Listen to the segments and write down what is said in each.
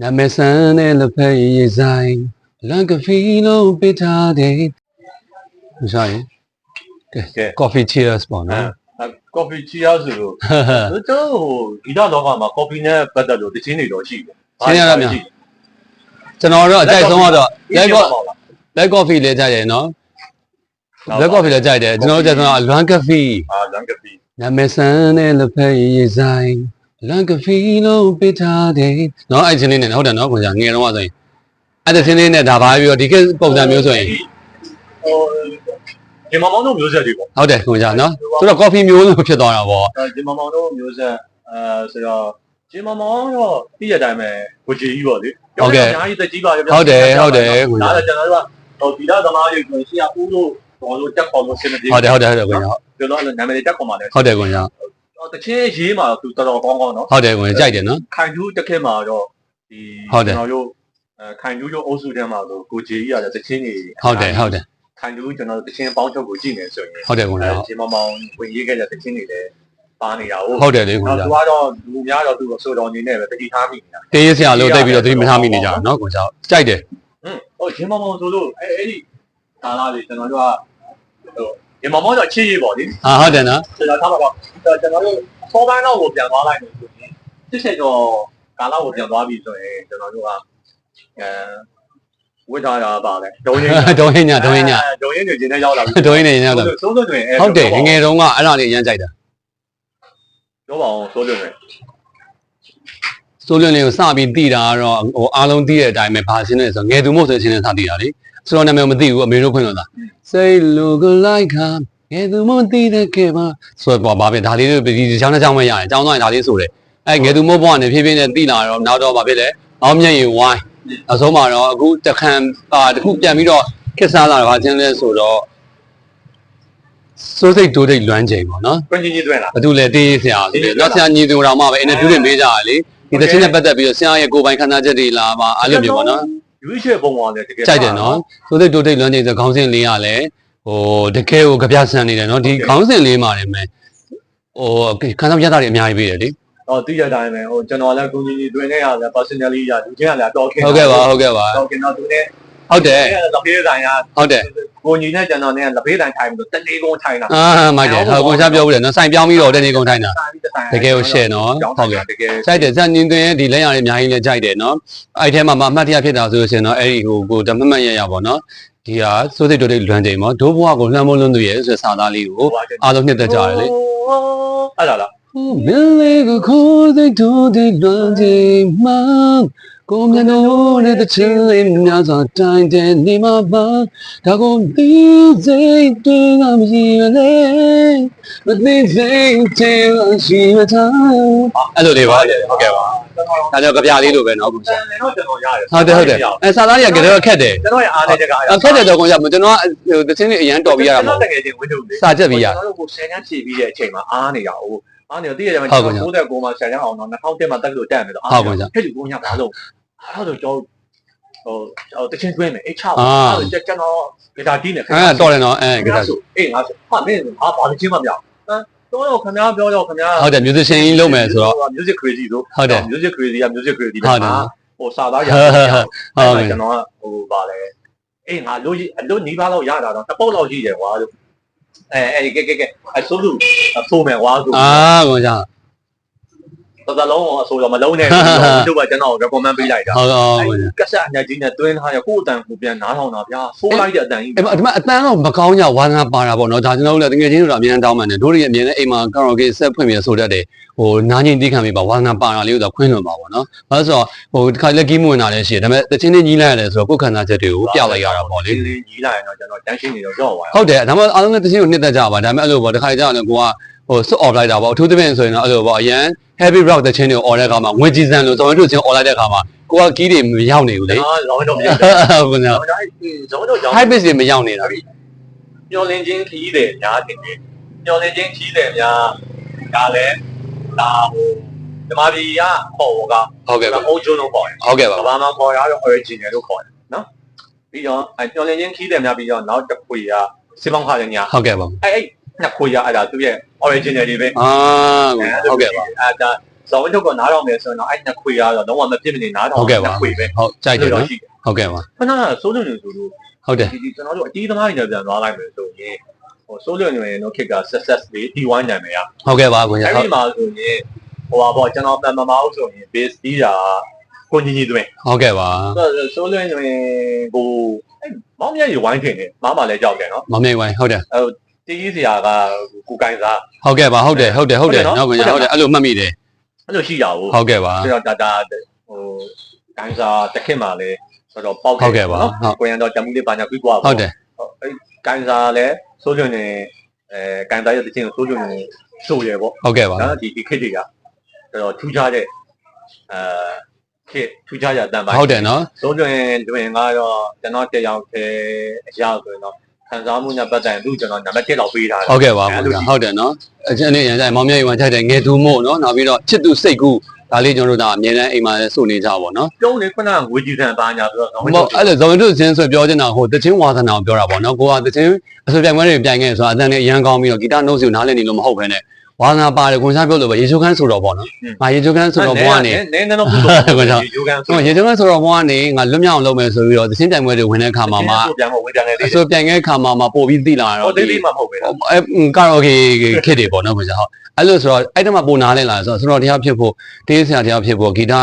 နာမည်ဆန်းတဲ့လက်ဖက်ရည်ဆိုင်လန်ကဖီလုံးပေးထားတယ်မဆိုင်ကဲ coffee cheers ပေါ့နော်အဲကော်ဖီချီယာဆိုလို့ကျွန်တော်ဟိုဒီတော့လောကမှာကော်ဖီနဲ့ပတ်သက်လို့တခြင်းတွေတော့ရှိတယ်ရှင်းရတာများကျွန်တော်တော့အကြိုက်ဆုံးကတော့လက် black ကော co- black coffee လေးကြိုက်တယ်နော် black coffee လေးကြိုက်တယ်ကျွန်တော်တို့ကြိုက်ဆုံးက lung coffee အာလန်ကဖီနာမည်ဆန်းတဲ့လက်ဖက်ရည်ဆိုင် လန်ကဖီလုံးပေးထားတယ်နော်အဲ့ချင်းလေးနဲ့ဟုတ်တယ်နော်ခွန်ကြီးငယ်တော့ဆိုရင်အဲ့ဒီချင်းလေးနဲ့ဒါပါပြီးတော့ဒီကပုံစံမျိုးဆိုရင်ဟိုဒီမမောင်တို့မျိုးဆက်တွေပေါ့ဟုတ်တယ်ခွန်ကြီးနော်သူတော့ coffee မျိုးလို့ဖြစ်သွားတာပေါ့အဲဒီမမောင်တို့မျိုးဆက်အဲဆိုတော့ဒီမမောင်တော့ပြည့်ရတိုင်းပဲကိုကြီးကြီးပေါ့လေအများကြီးတက်ကြီးပါရဒါလည်းကျွန်တော်တို့ကဟိုဒီတော့သမားတွေဆိုရှေ့ကဦးလို့တော်လို့တက်ခေါ်လို့ဆင်းနေတယ်ဟုတ်တယ်ဟုတ်တယ်ဟုတ်တယ်ခွန်ကြီးကျွန်တော်နာမည်တက်ခေါ်ပါလေဟုတ်တယ်ခွန်ကြီး တချင်းရေးမှာသူတော်တော်ကောင်းကောင်းနော်ဟုတ်တယ်ခွန်ကြီးကြိုက်တယ်နော်ခိုင်ကျူးတက်ခဲ့မှာတော့ဒီဟုတ်တယ်ကျွန်တော်တို့အဲခိုင်ကျူးတို့အုပ်စုထဲမှာဆိုကိုကြီးကြီးရတယ်တချင်းတွေဟုတ်တယ်ဟုတ်တယ်ခိုင်ကျူးကျွန်တော်တချင်းပေါင်းချုပ်ကိုကြည့်နေဆိုရင်ဟုတ်တယ်ခွန်ကြီးဒီမမောင်ဝင်ရေးခဲ့တဲ့တချင်းတွေလည်းပါနေတာဟုတ်ဟုတ်တယ်လေခွန်တော့ကြီးသူကတော့လူများတော့သူ့ကိုဆိုတော်နေနဲ့ပဲတတိထားမိနေတာတေးရစရာလို့တိတ်ပြီးတော့သတိမထားမိနေကြတာနော်ခွန်ကြီးကြိုက်တယ်ဟွန်းဟိုဒီမမောင်ဆိုလို့အဲအဲ့ဒီကာလာလေးကျွန်တော်တို့ကဟို ဒီမမောင်တော့ချစ်ရေးပေါ့လေဟာဟုတ်တယ်နော်ကျွန်တော်ထားပါတော့ကျွန်တော်တို့စောပိုင်းတော့ကိုပြန်သွားလိုက်လို့ဆိုရင်တစ်ချက်တော့ကာလာကိုပြန်သွားပြီဆိုရင်ကျွန်တော်တို့ကအဲဝိထားတာပါလေဒုံရင်းဒုံးဟင်းညဒုံးဟင်းညဒုံရင်းတွေကျင်းနေရောက်လာပြီဒုံးဟင်းနေရောက်တော့စိုးစိုးတွင်ဟုတ်တယ်ငငယ်တုန်းကအဲ့ဒါလေးအရင်ကြိုက်တာပြောပါအောင်စိုးစိုးတွင်စိုးလွင်လေးကိုစပြီးတည်တာကတော့ဟိုအားလုံးတည်တဲ့အတိုင်းပဲဘာရှင်းလဲဆိုငယ်သူမို့ဆိုချင်းနဲ့စတည်တာလေ ဆိုတော့နာမည်မသိဘူးအမေတို့ဖွင့်လို့သားစိတ်လူကလိုက်ခါငယ်သူမို့တည်တဲ့ကေပါဆိုတော့ဘာဖြစ်ဒါလေးတွေဒီချောင်းတစ်ချောင်းပဲရတယ်ချောင်းသွားရင်ဒါလေးဆိုတယ်အဲငယ်သူမို့ဘွားနဲ့ဖြည်းဖြည်းနဲ့တည်လာတော့နောက်တော့ဘာဖြစ်လဲအောင်မျက်ရည်ဝိုင်းအဆုံးမှာတော့အခုတခန့်ပါတခုပြန်ပြီးတော့ခက်စားလာတာဘာချင်းလဲဆိုတော့စိုးစိတ်တိုးတိတ်လွမ်းချိန်ပေါ့နော်ကွန်ကြီးကြီးတွင်လားဘာလို့လဲတေးဆရာဆိုတယ်နောက်ဆရာညီသူတော်မှပဲအင်တာဗျူးတွေမေးကြရလေဒီသချင်းနဲ့ပတ်သက်ပြီးတော့ဆရာရဲ့ကိုယ်ပိုင်ခန္ဓာချက်တွေလာပါအဲ့လိုမျိုးပေါ့နော် ရွေးချယ်ပုံပေါ်လည်းတကယ်ကြိုက်တယ်နော်သို့သိတိုးတိတ်လွမ်းချိန်ဆိုခေါင်းစဉ်လေးကလည်းဟိုတကယ်ကိုကြပြဆန်နေတယ်နော်ဒီခေါင်းစဉ်လေးမှာလည်းမယ်ဟိုခန္ဓာပြတ်တာတွေအများကြီးပေးတယ်လေဟောတိရတိုင်းပဲဟိုကျွန်တော်လည်းကွန်ကြီးကြီးတွင်နေရတယ် personally ရလူချင်းကလည်းတော်ခင်ဟုတ်ကဲ့ပါဟုတ်ကဲ့ပါတော်ခင်တော့သူနဲ့ ဟုတ်တယ်လက်ဖေးဆိုင်ကဟုတ်တယ်ကိုကြီးနဲ့ကျွန်တော်နဲ့လက်ဖေးဆိုင်ထိုင်ပြီးတော့တနေ့ကုန်ထိုင်တာအာမိုက်တယ်ဟိုကိုရှားပြောဦးတယ်နော်စိုင်ပြောင်းပြီးတော့တနေ့ကုန်ထိုင်တာဆိုင်ပြီးတိုင်တကယ်ကို share နော်ဟုတ်ကဲ့တကယ်ကြိုက်တယ်ဇာညင်သွင်းဒီလက်ရည်အများကြီးလည်းကြိုက်တယ်နော်အဲ့ထဲမှာမှအမှတ်တရဖြစ်တာဆိုလို့ရှိရင်တော့အဲ့ဒီဟိုကိုဓမ္မမတ်ရရပါတော့ဒီဟာစိုးစိတ်တိုးတိတ်လွမ်းချိန်ပေါ့ဒိုးဘွားကိုလှမ်းမိုးလွန်းသူရဲ့ဆိုစာသားလေးကိုအားလုံးနှစ်သက်ကြတယ်လေအဲ့ဒါလားမင်းလေးကိုခိုးစိတ်တို့တိတ်လွမ်းချိန်မှာ ကိုမျက်နှာနဲ့တချင်လေးများစွာတိုင်တဲ့နေမှာပါဒါကိုဒီစိတ်တွေကမရှိရလေမသိစိတ်တွေကရှိမထားအဲ့လိုလေးပါဟုတ်ကဲ့ပါဒါကြောင့်ကြပြလေးလိုပဲနော်ကိုဆန်လည်းတော့ကျွန်တော်ရတယ်ဟုတ်တယ်ဟုတ်တယ်အဲစာသားတွေကကြတော့ခက်တယ်ကျွန်တော်ရဲ့အားနဲ့ချက်ကအခက်တယ်တော့ကိုရကျွန်တော်ဟိုတချင်းလေးအရန်တော်ပြီးရတာမကျွန်ဟုတ်တော်တကယ်ချင်းဝင်းတို့လေစာချက်ပြီးရကျွန်တော်တို့ကိုဆယ်ချမ်းဖြည့်ပြီးတဲ့အချိန်မှာအားနေတာဟိုအားနေတော့တည့်ရတယ်ကျွန်တော်99မှာဆယ်ချမ်းအောင်တော့2000တက်မှာတက်လို့တက်မယ်တော့အားဟဲ့လူကိုညဘာလို့ အဲ့တော့ကျွန်တော်ဟိုတချင်းတွင်းမယ်အေးချအဲ့တော့ကျွန်တော်ဂီတာတီးနေအဲတော်တယ်နော်အဲကြတာဆိုအေးငါဆိုဟာမင်းဟာပါချင်းမပြောင်းဟမ်တော့တော့ခင်ဗျားပြောတော့ခင်ဗျားဟုတ်တယ် musician ကြီးလုပ်မယ်ဆိုတော့ music crazy ဆိုဟုတ်တယ် music crazy က music crazy ဟုတ်တယ်ဟိုစာသားရဟုတ်အဲ့ကဲ့ဒါကျွန်တော်ကဟိုပါလေအေးငါလို့အလို့နီးပါးတော့ရတာတော့တစ်ပုတ်လောက်ရှိတယ်ကွာလို့အဲအဲ့ကဲကဲကဲအဆိုးလူအဆိုးမယ်ကွာဆိုအာကိုကြော တစ်သလုံးအောင်အဆိုတော့မလုံးနဲ့သူကကျွန်တော် recommend ပေးလိုက်တာဟုတ်ဟုတ်ကက်ဆက်အညာကြီးနဲ့တွင်းထားရကိုယ့်အတန်ကိုပြန်နားထောင်တာဗျာဆိုးလိုက်တဲ့အတန်ကြီးအဲ့ဒီမှာအတန်တော့မကောင်းကြဝါသနာပါတာပေါ့နော်ဒါကျွန်တော်တို့လည်းတကယ်ချင်းတို့အမြဲတမ်းတောင်းပန်တယ်တို့တွေအမြဲတမ်းအိမ်မှာကာရိုကေဆက်ဖွင့်ပြီးဆိုတတ်တယ်ဟိုနားချင်းတီးခံပြီးပါဝါသနာပါတာလေးတော့ခွင့်လွန်ပါပေါ့နော်ဘာလို့ဆိုတော့ဟိုတစ်ခါလက်ကီးမဝင်တာလည်းရှိတယ်ဒါပေမဲ့တချင်းချင်းကြီးလိုက်ရတယ်ဆိုတော့ကိုယ်ခန္ဓာချက်တွေကိုပြလိုက်ရတာပေါ့လေကြီးလိုက်ရင်တော့ကျွန်တော်တန်းရှင်းနေတော့ကြော့သွားဟုတ်တယ်ဒါမှမဟုတ်အားလုံးလည်းတချင်းကိုနှစ်သက်ကြပါဒါပေမဲ့အဲ့လိုပေါ့တစ်ခါကြာတော့ကိုက ဟိုစွတ် off လိုက်တာပေါ့အထူးသဖြင့်ဆိုရင်တော့အဲ့လိုပေါ့အရန် heavy rock တချင်းတွေကို off တဲ့အခါမှာငွေကြည်စံလို့ဇော်ရတို့ချင်း off လိုက်တဲ့အခါမှာကိုကကီးတွေမရောက်နေဘူးလေအာလောင်းတော့မရဟုတ်ဘူးကဲ့ကျွန်တော်တို့ရောင်း high pitch တွေမရောက်နေတာမျောလင်းချင်းခီးတယ်များတယ်မျောလင်းချင်းခီးတယ်များဒါလည်းဒါဟိုဓမ္မပြည်ကပေါ်ကဟုတ်ကဲ့ပါအုံကျွန်းလို့ခေါ်တယ်ဟုတ်ကဲ့ပါ။ဘာမှခေါ်ရတော့ original လို့ခေါ်တယ်နော်။ပြီးတော့အဲမျောလင်းချင်းခီးတယ်များပြီးတော့နောက်တစ်ခွေကစေပေါင်းခါတဲ့ညာဟုတ်ကဲ့ပါအဲအဲ့ နှစ်ခွေကအဲ့ဒါသူ့ရဲ့ original တွေပဲအာဟုတ်ကဲ့ပါအဲဒါဇော်ဝင်းထုတ်ကနားတော့မယ်ဆိုရင်တော့အဲ့နှစ်ခွေရတော့လုံးဝမဖြစ်မနေနားတော့ဟုတ်ကဲ့ပါခွေပဲဟုတ်ကြိုက်တယ်နော်ရှိတယ်ဟုတ်ကဲ့ပါခဏစိုးလွန်နေဆိုလို့ဟုတ်တယ်ဒီဒီကျွန်တော်တို့အကြီးသမားတွေနဲ့ပြန်သွားလိုက်မယ်ဆိုရင်ဟိုစိုးလွန်နေတော့ခက်က success လေး T1 နာမည်อ่ะဟုတ်ကဲ့ပါကိုကြီးအဲ့ဟုတ်ဒီမှာဆိုရင်ဟိုပါပေါ့ကျွန်တော်တန်မမအောင်ဆိုရင် base တီးတာကိုကြီးကြီးသွင်းဟုတ်ကဲ့ပါစိုးလွန်နေကိုအဲ့မောင်မြတ်ရေဝိုင်းထင်တယ်မားမလည်းကြောက်တယ်နော်မမေဝိုင်းဟုတ်တယ်ဟို တီးကြီးစရာကကိုကိုင်စားဟုတ်ကဲ့ပါဟုတ်တယ်ဟုတ်တယ်ဟုတ်တယ်ဟုတ်တယ်နော်နော်ကိုကြီးဟုတ်တယ်အဲ့လိုမှတ်မိတယ်အဲ့လိုရှိရဘူးဟုတ်ကဲ့ပါဆိုတော့ဒါဒါဟိုကိုင်စားတစ်ခေတ်မှာလည်းဆိုတော့ပေါက်ဟုတ်ကဲ့ပါဟုတ်ကိုရန်တော့တမှုလေးပါညာပြီးသွားပါဟုတ်တယ်အဲ့ကန်စာလည်းစိုးကျွန်းနေအဲကန်စာရဲ့တခြင်းကိုစိုးကျွန်းနေစိုးရပေါ့ဟုတ်ကဲ့ပါနော်ဒီဒီခေတ်တွေကတော်တော်ထူးခြားတဲ့အဲခေတ်ထူးခြားရတန်ပါဟုတ်တယ်နော်စိုးကျွန်းတွင်ကတော့ကျွန်တော်တက်ရောက်တဲ့အရာဆိုရင်တော့ ခံစားမှုနဲ့ပတ်သက်ရင်သူကျွန်တော်နံပါတ်1လောက်ပေးထားတယ်ဟုတ်ကဲ့ပါကိုကြီးဟုတ်တယ်နော်အကျဉ်းလေးရန်ကြမောင်မြတ်ဝိုင်းထိုက်တယ်ငယ်သူမို့နော်နောက်ပြီးတော့ချစ်သူစိတ်ကူဒါလေးကျွန်တော်တို့ဒါအမြဲတမ်းအိမ်မှာလည်းစုနေကြပါတော့ကျုံးလေခုနကငွေကြီးခံပါညာဆိုတော့မဟုတ်အဲ့လိုဇော်ဝင်တို့ချင်းဆိုပြောချင်တာဟိုတချင်းဝါသနာကိုပြောတာပေါ့နော်ကိုကတချင်းအဆိုပြိုင်ပွဲတွေပြိုင်ခဲ့ဆိုတာအတန်နဲ့အရန်ကောင်းပြီးတော့ဂီတနှုတ်စီကိုနားလည်နေလို့မဟုတ်ဘဲနဲ့ ဝါသနာပါတယ်ကိုစားပြောလို့ပဲရေချိုးခန်းဆိုတော့ပေါ့နော်ငါရေချိုးခန်းဆိုတော့ဘွားနေနည်းနည်းတော့ဘူးတော့ယူကန်ဆိုဟိုရေချိုးခန်းဆိုတော့ဘွားနေငါလွတ်မြောက်အောင်လုပ်မယ်ဆိုပြီးတော့တချင်းပြိုင်ပွဲတွေဝင်တဲ့ခါမှာမှပြန်မဝင်ကြတယ်အဆိုပြိုင်ခဲ့ခါမှာမှပို့ပြီးသိလာဟိုတော့သေးသေးမှမဟုတ်ပဲအဲကာရိုကေခစ်တွေပေါ့နော်ကိုစားဟုတ်အဲ့လိုဆိုတော့အဲ့တမှာပို့နားလည်လာဆိုတော့ဆိုတော့တရားဖြစ်ဖို့တေးဆရာတရားဖြစ်ဖို့ဂီတ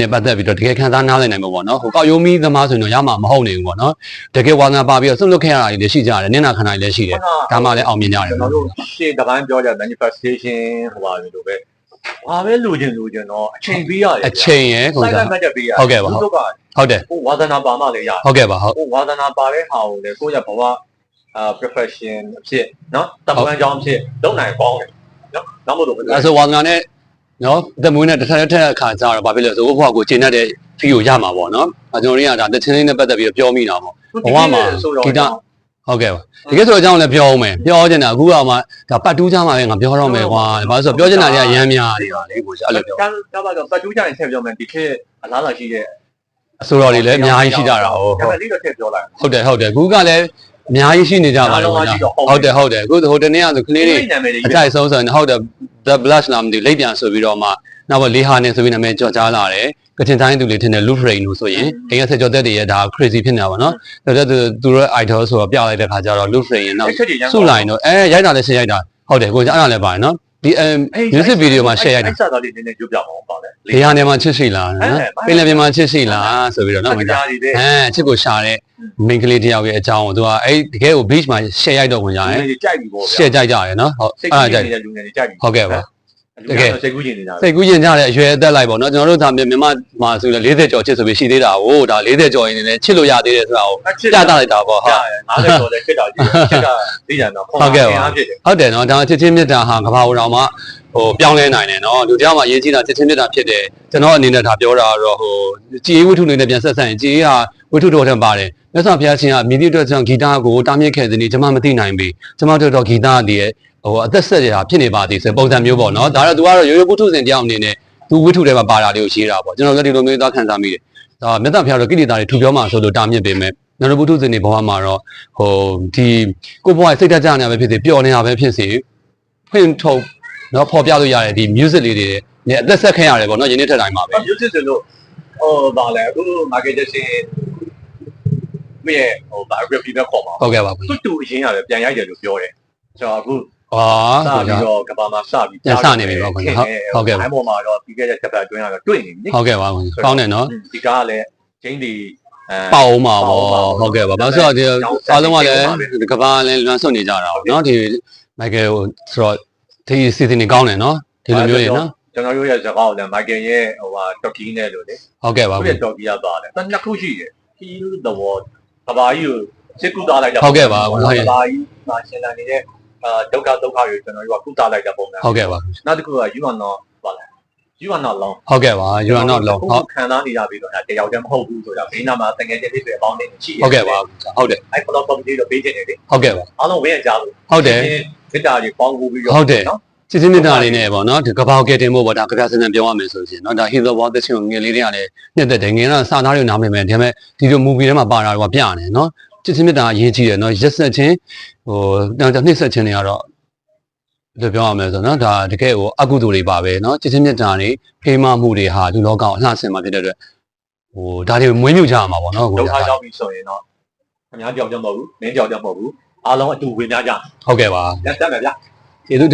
နဲ့ပတ်သက်ပြီးတော့တကယ်ခံစားနားလည်နိုင်မှာပေါ့နော်ဟိုကောက်ရိုးမီးသမားဆိုရင်တော့ရမှာမဟုတ်နိုင်ဘူးပေါ့နော်တကယ်ဝါသနာပါပြီးတော့ဆွတ်လွတ်ခဲ့ရတာတွေလည်းရှိကြတယ်နင့်နာခန္ဓာတွေလည်းရှိတယ်ဒါမှလည်းအောင်မြင်ကြတယ်ကျွန်တော်တို့ရှေ့တပိုင်းပြောကြ manifestation ဟိုပါလို့ပဲဘာပဲလိုချင်လိုချင်တော့အချိန်ပေးရတယ်အချိန်ရယ်ကိုစိုက်စားလိုက်မှတ်ချက်ပေးရဟုတ်ကဲ့ပါလူတို့ကဟုတ်တယ်ဟိုဝါသနာပါမှလည်းရဟုတ်ကဲ့ပါဟုတ်ဟိုဝါသနာပါတဲ့ဟာကိုလည်းကိုယ့်ရဲ့ဘဝအာ profession အဖြစ်နော်တပန်းကြောင်းအဖြစ်လုပ်နိုင်ကောင်းတယ်နော်နောက်မို့လို့အဲဆိုဝါသနာနဲ့ နော်တမွေးနဲ့တစ်ထက်တစ်ထက်အခါကြတော့ဘာဖြစ်လဲဆိုတော့ဘုရားကိုကျင့်တတ်တဲ့ဖီကိုရမှာပေါ့နော်အဲကျွန်တော်တို့ကဒါတချင်းလေးနဲ့ပတ်သက်ပြီးတော့ပြောမိတာပေါ့ဟုတ်ကဲ့ပါတကယ်ဆိုတော့အကြောင်းလည်းပြောအောင်မယ်ပြောချင်တာအခုကမှဒါပတ်တူးကြမှာပဲငါပြောတော့မယ်ကွာဘာလို့ဆိုတော့ပြောချင်တာတွေကရမ်းများနေတာလေကိုအဲ့လိုပြောကကပါတော့ပတ်တူးကြရင်ထည့်ပြောမယ်ဒီခေတ်အလားလာရှိတဲ့အစိုးရတွေလည်းအများကြီးရှိကြတာဟုတ်ဒါပေမဲ့လေးတော့ထည့်ပြောလိုက်ဟုတ်တယ်ဟုတ်တယ်အခုကလည်းအများကြီးရှိနေကြပါတော့ဟုတ်တယ်ဟုတ်တယ်အခုဟိုတနေ့ကဆိုကလေးတွေနာမည်တွေအကြိုက်ဆုံးဆိုရင်ဟုတ်တယ် the blush လာမသိလိပ်ပြန်ဆိုပြီးတော့မှနောက်တော့လေးဟာနဲ့ဆိုပြီးနာမည်ကြော်ကြားလာတယ်ကချင်တိုင်းသူလေးထင်တယ် loop rain လို့ဆိုရင်အိမ်ကဆက်ကြော်တက်တွေရဲ့ဒါ crazy ဖြစ်နေတာပါနော်ဒါတော့သူသူတို့ idol ဆိုတော့ပြလိုက်တဲ့ခါကျတော့ loop rain ရဲ့နောက်အဲ့ချက်တွေရမ်းစုလိုက်တော့အဲရိုက်တာလည်းရှင်းရိုက်တာဟုတ်တယ်ကိုကြီးအဲ့ဒါလည်းပါတယ်နော် ဒီအမ် music video မှာ share ရိုက်တာအဲ့စားသားလေးနည်းနည်းကြိုးပြပါအောင်ပါလေဒီဟာနေမှာချစ်ရှိလားနော်ပင်လယ်ပြင်မှာချစ်ရှိလားဆိုပြီးတော့နော်ဝင်ကြကြားတွေတဲ့အဲချစ်ကိုရှာတဲ့ main ကလေးတယောက်ရဲ့အကြောင်းကိုသူကအဲ့တကယ်ကို beach မှာ share ရိုက်တော့ဝင်ကြတယ်လူတွေကြိုက်ပြီပေါ့ဗျာ share ကြိုက်ကြတယ်နော်ဟုတ်စိတ်အဲ့ကူးဒါနေကြိုက်တဲ့လူငယ်တွေကြိုက်ပြီဟုတ်ကဲ့ပါ တကယ်စိတ်ကူးနေနေတာစိတ်ကူးရင်ကြတဲ့အရွယ်အသက်လိုက်ပေါ့နော်ကျွန်တော်တို့ဒါမြန်မာမှာဆိုရင်40ကျော်ချစ်ဆိုပြီးရှိသေးတာကိုဒါ40ကျော်ရင်လည်းချစ်လို့ရသေးတယ်ဆိုတာကိုပြသလိုက်တာပေါ့ဟုတ်90ကျော်တဲ့ခက်တာကြီးခက်ကသိကြတော့ခေါင်းအားဖြစ်တယ်ဟုတ်တယ်နော်ဒါချစ်ချင်းမြတ်တာဟာကဘာတော်မှာဟိုပြောင်းလဲနိုင်တယ်နော်လူတယောက်မှရေးကြည့်တာချစ်ချင်းမြတ်တာဖြစ်တယ်ကျွန်တော်အနေနဲ့ဒါပြောတာကတော့ဟိုကြည်ဝိထုလေးနဲ့ပြန်ဆက်ဆက်ရင်ကြည်ဟာဝိထုတော်ထံပါတယ်မြတ်စွာဘုရားရှင်ကမြည်သည့်အတွက်ကြောင့်ဂီတကိုတားမြစ်ခဲ့တဲ့နေ့ကျွန်မမသိနိုင်ပြီကျွန်မတို့တော့ဂီတတည်းရဲ့ ဟိုအသက်ဆက်ရတာဖြစ်နေပါသည်ဆိုပုံစံမျိုးပေါ့နော်ဒါတော့ तू ကတော့ရိုးရိုးပုထုဇဉ်တယောက်အနေနဲ့သူဝိထုထဲမှာပါတာလေးကိုရေးတာပေါ့ကျွန်တော်လည်းဒီလိုမျိုးသားခံစားမိတယ်ဒါမြတ်တာဘုရားတော့ကိလေသာတွေထူပြောမှဆိုလို့တာမြင့်ပေမဲ့နရပုထုဇဉ်တွေဘဝမှာတော့ဟိုဒီကိုဘဝစိတ်တကြနေတာပဲဖြစ်စေပျော်နေတာပဲဖြစ်စေဖွင့်ထုတ်နော်ပေါ်ပြလို့ရတယ်ဒီ music လေးတွေနဲ့အသက်ဆက်ခဲ့ရတယ်ပေါ့နော်ယနေ့ထက်တိုင်းမှာပဲမျိုးစစ်စလို့ဟိုဗာလဲအခု market ရှင်မရဲ့ဟို biography ပဲခေါ်ပါဟုတ်ကဲ့ပါကွာတူတူအရင်ရတယ်ပြန်ရိုက်တယ်လို့ပြောတယ်ကျွန်တော်အခုအာ စဟုတ်ကဲ့ပြီးတော့ကဘာမှာစပြီးပြန်စနေပြီပေါ့ခင်ဗျဟုတ်ဟုတ်ကဲ့ပါအဲ့ပေါ်မှာတော့ပြီးခဲ့တဲ့တစ်ပတ်အတွင်းကတော့တွေ့နေပြီဟုတ်ကဲ့ပါကွာကောင်းတယ်နော်ဒီကားကလည်းချင်းဒီအဲပေါအောင်ပါဗောဟုတ်ကဲ့ပါဘာလို့ဆိုတော့ဒီအားလုံးကလည်းဒီကဘာလည်းလွမ်းဆွနေကြတာပေါ့နော်ဒီမိုက်ကယ်ကိုဆိုတော့ဒီစီစဉ်နေကောင်းတယ်နော်ဒီလိုမျိုးတွေနော်ကျွန်တော်တို့ရဲ့ဇာတ်ကောက်လည်း Michael ရဲ့ဟိုဟာ Turkey နဲ့လို့လေဟုတ်ကဲ့ပါသူ့ကွာရဲ့ Turkey ကပါတယ်။နှစ်ခုရှိတယ်။ Feel the world ကဘာကြီးကိုစစ်ကူသားလိုက်တာဟုတ်ကဲ့ပါဟုတ်ကဲ့ကဘာကြီးမှာရှင်းလာနေတဲ့ အာဒုက္ခဒုက္ခတွေကျွန်တော်တို့ကကုသလိုက်တဲ့ပုံစံဟုတ်ကဲ့ပါနောက်တစ်ခုက you are not ပါလား you are not alone ဟုတ်ကဲ့ပါ you are not alone ဟုတ်ခံစားနေရပြီတော့ဒါတယောက်တည်းမဟုတ်ဘူးဆိုတာဘေးနားမှာတကယ်ချင်းလေးတွေအပေါင်းနေရှိရဟုတ်ကဲ့ပါဟုတ်တယ်အဲ့ blog community တော့ပေးချင်တယ်လေဟုတ်ကဲ့ပါအားလုံးဝေ့ရကြလို့ဟုတ်တယ်ဖိတာတွေပေါင်းကူပြီးတော့ဟုတ်တယ်နော်စစ်စစ်နေတာလေးနဲ့ပေါ့နော်ဒီကပောက်ကတင်ဖို့ပေါ့ဒါကပြစံစံပြောရမယ်ဆိုရင်နော်ဒါ Hither Wall သစ်ချင်းကိုငယ်လေးတွေကလည်းညက်တဲ့တယ်ငယ်တော့စာသားတွေနားမလည်မယ်ဒါပေမဲ့ဒီလို movie ထဲမှာပါတာတွေကပြရတယ်နော် ะစစ်စစ်မြတ်တာအရေးကြီးတယ်เนาะရက်ဆက်ချင်းဟိုတော့နှိမ့်ဆက်ချင်းတွေကတော့ ဒီပြောရမယ်ဆိုတော့နော်ဒါတကယ်ကိုအကုသိုလ်တွေပါပဲเนาะချစ်ချင်းမြတ်တာတွေဖေးမမှုတွေဟာလူလောကကိုအလှဆင်မှာဖြစ်တဲ့အတွက်ဟိုဒါတွေမွေးမြူကြရမှာပေါ့နော်ကို ဒုက္ခ ကြီး ရောက်ပြီဆိုရင်တော့ခင်ဗျားကြောက်ကြမဟုတ်ဘူးမင်းကြောက်ကြမဟုတ်ဘူးအားလုံးအတူဝင်ကြကြ ဟုတ်ကဲ့ပါ လက်တက်မယ်ဗျ ကျေးဇူး